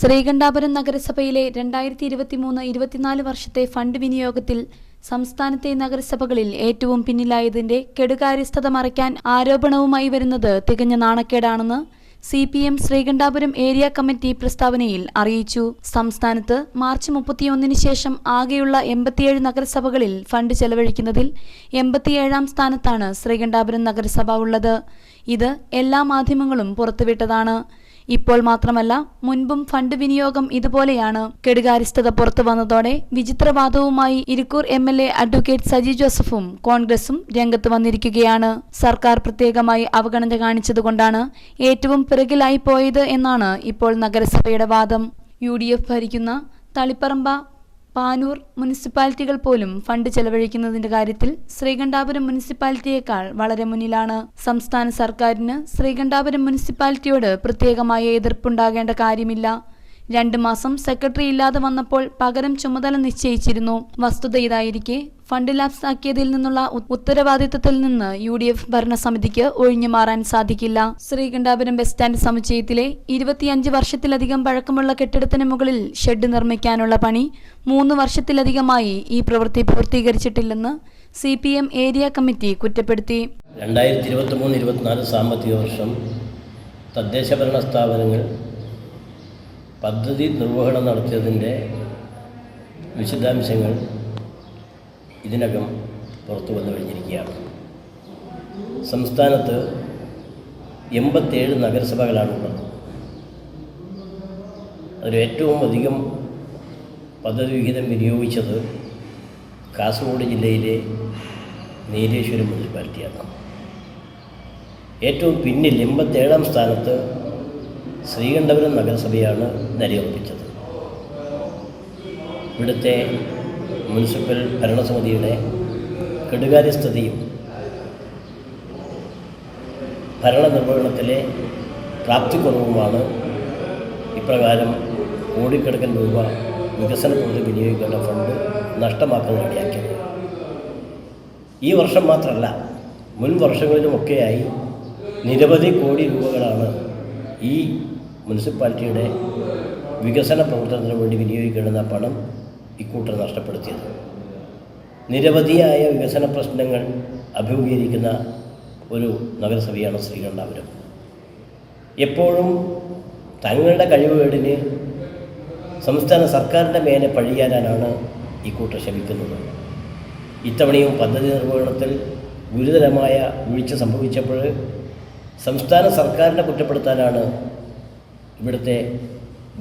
ശ്രീകണ്ഠാപുരം നഗരസഭയിലെ രണ്ടായിരത്തി ഇരുപത്തിമൂന്ന് ഇരുപത്തിനാല് വർഷത്തെ ഫണ്ട് വിനിയോഗത്തിൽ സംസ്ഥാനത്തെ നഗരസഭകളിൽ ഏറ്റവും പിന്നിലായതിന്റെ കെടുകാര്യസ്ഥത മറയ്ക്കാൻ ആരോപണവുമായി വരുന്നത് തികഞ്ഞ നാണക്കേടാണെന്ന് C P M Sreekandapuram area committee പ്രസ്താവനയിൽ അറിയിച്ചു. സംസ്ഥാനത്ത് മാർച്ച് മുപ്പത്തിയൊന്നിന് ശേഷം ആകെയുള്ള എൺപത്തിയേഴ് നഗരസഭകളിൽ ഫണ്ട് ചെലവഴിക്കുന്നതിൽ എൺപത്തിയേഴാം സ്ഥാനത്താണ് ശ്രീകണ്ഠാപുരം നഗരസഭ ഉള്ളത്. ഇത് എല്ലാ മാധ്യമങ്ങളും പുറത്തുവിട്ടതാണ്. ഇപ്പോൾ മാത്രമല്ല മുൻപും ഫണ്ട് വിനിയോഗം ഇതുപോലെയാണ്. കെടുകാര്യസ്ഥത പുറത്തു വന്നതോടെ വിചിത്രവാദവുമായി Irikkur M L A advocate Saji ജോസഫും കോൺഗ്രസും രംഗത്ത് വന്നിരിക്കുകയാണ്. സർക്കാർ പ്രത്യേകമായി അവഗണന കാണിച്ചതുകൊണ്ടാണ് ഏറ്റവും പിറകിലായി പോയത് എന്നാണ് ഇപ്പോൾ നഗരസഭയുടെ വാദം. യു ഭരിക്കുന്ന തളിപ്പറമ്പ പാനൂർ മുനിസിപ്പാലിറ്റികൾ പോലും ഫണ്ട് ചെലവഴിക്കുന്നതിന്റെ കാര്യത്തിൽ ശ്രീകണ്ഠാപുരം മുനിസിപ്പാലിറ്റിയേക്കാൾ വളരെ മുന്നിലാണ്. സംസ്ഥാന സർക്കാരിന് ശ്രീകണ്ഠാപുരം മുനിസിപ്പാലിറ്റിയോട് പ്രത്യേകമായ എതിർപ്പുണ്ടാകേണ്ട കാര്യമില്ല. രണ്ടു മാസം സെക്രട്ടറി ഇല്ലാതെ വന്നപ്പോൾ പകരം ചുമതല നിശ്ചയിച്ചിരുന്നു. വസ്തുത ഇതായിരിക്കെ ഫണ്ട് ലാപ്സ് ആക്കിയതിൽ നിന്നുള്ള ഉത്തരവാദിത്തത്തിൽ നിന്ന് യു ഡി എഫ് ഭരണസമിതിക്ക് ഒഴിഞ്ഞു മാറാൻ സാധിക്കില്ല. ശ്രീകണ്ഠാപുരം ബസ് സ്റ്റാൻഡ് സമുച്ചയത്തിലെ ഇരുപത്തിയഞ്ച് വർഷത്തിലധികം പഴക്കമുള്ള കെട്ടിടത്തിന് മുകളിൽ ഷെഡ് നിർമ്മിക്കാനുള്ള പണി മൂന്ന് വർഷത്തിലധികമായി ഈ പ്രവൃത്തി പൂർത്തീകരിച്ചിട്ടില്ലെന്ന് C P M area committee കുറ്റപ്പെടുത്തി. രണ്ടായിരത്തി ഇരുപത്തി മൂന്ന് ഇരുപത്തിനാല് സാമ്പത്തിക വർഷം തദ്ദേശ ഭരണ സ്ഥാപനങ്ങൾ പദ്ധതി നിർവഹണം നടത്തിയതിന്റെ വിശദാംശങ്ങൾ ഇതിനകം പുറത്തു വന്നു കഴിഞ്ഞിരിക്കുകയാണ്. സംസ്ഥാനത്ത് എൺപത്തേഴ് നഗരസഭകളാണുള്ളത് അതിൽ ഏറ്റവും അധികം പദ്ധതി വിഹിതം വിനിയോഗിച്ചത് കാസർഗോഡ് ജില്ലയിലെ നീലേശ്വരം മുനിസിപ്പാലിറ്റിയാണ്. ഏറ്റവും പിന്നിൽ എൺപത്തേഴാം സ്ഥാനത്ത് ശ്രീകണ്ഠപുരം നഗരസഭയാണ് നിലയുറപ്പിച്ചത്. ഇവിടുത്തെ മുനിസിപ്പൽ ഭരണസമിതിയുടെ കെടുകാര്യസ്ഥതയും ഭരണനിർവഹണത്തിലെ പ്രാപ്തിക്കുറവുമാണ് ഇപ്രകാരം കോടിക്കണക്കിന് രൂപ വികസന പ്രവൃത്തി വിനിയോഗിക്കേണ്ട ഫണ്ട് നഷ്ടമാക്കുന്നതിനിടയാക്കിയത് ഈ വർഷം മാത്രമല്ല മുൻ വർഷങ്ങളിലുമൊക്കെയായി നിരവധി കോടി രൂപകളാണ് ഈ മുനിസിപ്പാലിറ്റിയുടെ വികസന പ്രവർത്തനത്തിന് വേണ്ടി വിനിയോഗിക്കേണ്ടുന്ന പണം ഇക്കൂട്ടർ നഷ്ടപ്പെടുത്തിയത്. നിരവധിയായ വികസന പ്രശ്നങ്ങൾ അഭിമുഖീകരിക്കുന്ന ഒരു നഗരസഭയാണ് ശ്രീകണ്ഠാപുരം. എപ്പോഴും തങ്ങളുടെ കഴിവുകേടിന് സംസ്ഥാന സർക്കാരിന്റെ മേലെ പഴിയാനാണ് ഇക്കൂട്ടർ ശ്രമിക്കുന്നത്. ഇത്തവണയും പദ്ധതി നിർവഹണത്തിൽ ഗുരുതരമായ വീഴ്ച സംഭവിച്ചപ്പോൾ സംസ്ഥാന സർക്കാരിനെ കുറ്റപ്പെടുത്താനാണ് ഇവിടുത്തെ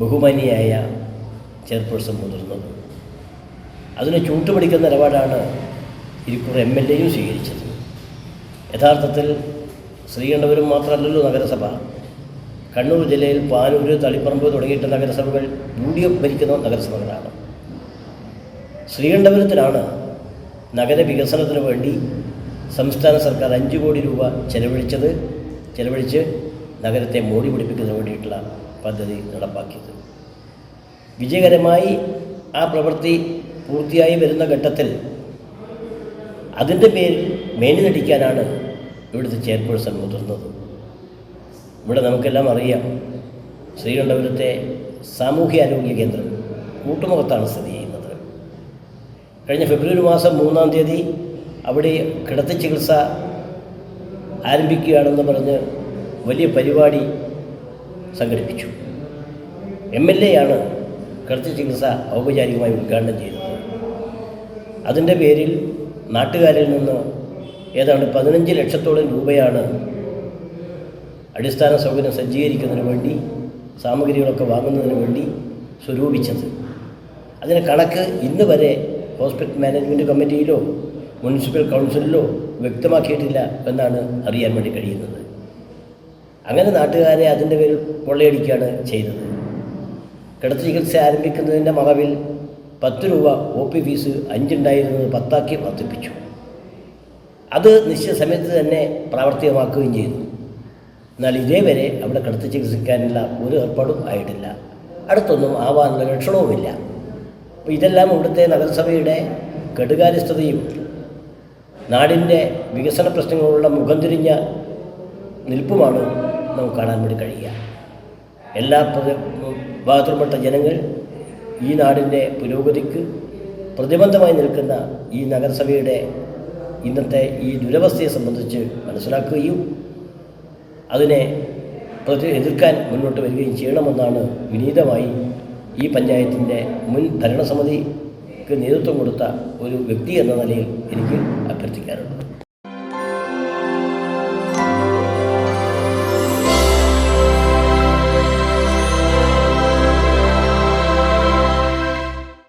ബഹുമാനിയായ ചെയർപേഴ്സൺ മുതിർന്നത്. അതിന് ചൂട്ടുപിടിക്കുന്ന നിലപാടാണ് ഇരിക്കൂർ എം എൽ എയും സ്വീകരിച്ചത്. യഥാർത്ഥത്തിൽ ശ്രീകണ്ഠപുരം മാത്രമല്ലല്ലോ നഗരസഭ. കണ്ണൂർ ജില്ലയിൽ പാനൂർ തളിപ്പറമ്പ് തുടങ്ങിയിട്ട് നഗരസഭകൾ യു ഡി എഫ് ഭരിക്കുന്ന നഗരസഭകളാണ് ശ്രീകണ്ഠപുരത്തിലാണ് നഗരവികസനത്തിന് വേണ്ടി സംസ്ഥാന സർക്കാർ അഞ്ച് കോടി രൂപ ചെലവഴിച്ചത്. ചെലവഴിച്ച് നഗരത്തെ മോടി പിടിപ്പിക്കുന്നതിന് വേണ്ടിയിട്ടുള്ള പദ്ധതി നടപ്പാക്കിയത്. വിജയകരമായി ആ പ്രവൃത്തി പൂർത്തിയായി വരുന്ന ഘട്ടത്തിൽ അതിന്റെ പേരിൽ മേനി നടിക്കാനാണ് ഇവിടുത്തെ ചെയർപേഴ്സൺ മുതിർന്നത്. ഇവിടെ നമുക്കെല്ലാം അറിയാം ശ്രീകണ്ഠപുരത്തെ സാമൂഹ്യാരോഗ്യ കേന്ദ്രം കൂട്ടുമുഖത്താണ് സ്ഥിതി ചെയ്യുന്നത്. കഴിഞ്ഞ ഫെബ്രുവരി മാസം മൂന്നാം തീയതി അവിടെ കിടത്തി ചികിത്സ ആരംഭിക്കുകയാണെന്ന് പറഞ്ഞ് വലിയ പരിപാടി സംഘടിപ്പിച്ചു. എം എൽ എ ആണ് കിടത്തി ചികിത്സ ഔപചാരികമായി ഉദ്ഘാടനം ചെയ്തത്. അതിന്റെ പേരിൽ നാട്ടുകാരിൽ നിന്ന് ഏതാണ്ട് പതിനഞ്ച് ലക്ഷത്തോളം രൂപയാണ് അടിസ്ഥാന സൗകര്യം സജ്ജീകരിക്കുന്നതിന് വേണ്ടി സാമഗ്രികളൊക്കെ വാങ്ങുന്നതിന് വേണ്ടി സ്വരൂപിച്ചത്. അതിന് കണക്ക് ഇന്ന് വരെ ഹോസ്പിറ്റൽ മാനേജ്മെന്റ് കമ്മിറ്റിയിലോ മുനിസിപ്പൽ കൗൺസിലിലോ വ്യക്തമാക്കിയിട്ടില്ല എന്നാണ് അറിയാൻ വേണ്ടി കഴിയുന്നത്. അങ്ങനെ നാട്ടുകാരെ അതിന്റെ പേരിൽ കൊള്ളയടിക്കുകയാണ് ചെയ്തത്. കിടത്തി ചികിത്സ ആരംഭിക്കുന്നതിന്റെ മറവിൽ പത്ത് രൂപ ഒ പി ഫീസ് അഞ്ചുണ്ടായിരുന്നത് പത്താക്കി വർദ്ധിപ്പിച്ചു. അത് നിശ്ചിത സമയത്ത് തന്നെ പ്രാവർത്തികമാക്കുകയും ചെയ്തു. എന്നാൽ ഇതേവരെ അവിടെ കടുത്ത് ചികിത്സിക്കാനുള്ള ഒരു ഏർപ്പാടും ആയിട്ടില്ല. അടുത്തൊന്നും ആവാനുള്ള ലക്ഷണവുമില്ല. അപ്പോൾ ഇതെല്ലാം ഇവിടുത്തെ നഗരസഭയുടെ കെടുകാര്യസ്ഥതയും നാടിന്റെ വികസന പ്രശ്നങ്ങളുള്ള മുഖം തിരിഞ്ഞ നിൽപ്പുമാണ് നമുക്ക് കാണാൻ വേണ്ടി കഴിയുക. എല്ലാ വിഭാഗത്തിൽപ്പെട്ട ജനങ്ങൾ ഈ നാടിന്റെ പുരോഗതിക്ക് പ്രതിബന്ധമായി നിൽക്കുന്ന ഈ നഗരസഭയുടെ ഇന്നത്തെ ഈ ദുരവസ്ഥയെ സംബന്ധിച്ച് മനസ്സിലാക്കുകയും അതിനെ പ്രതി എതിർക്കാൻ മുന്നോട്ട് വരികയും ചെയ്യണമെന്നാണ് വിനീതമായി ഈ പഞ്ചായത്തിന്റെ മുൻ ഭരണസമിതിക്ക് നേതൃത്വം കൊടുത്ത ഒരു വ്യക്തി എന്ന നിലയിൽ എനിക്ക് അഭ്യർത്ഥിക്കാറുള്ളത്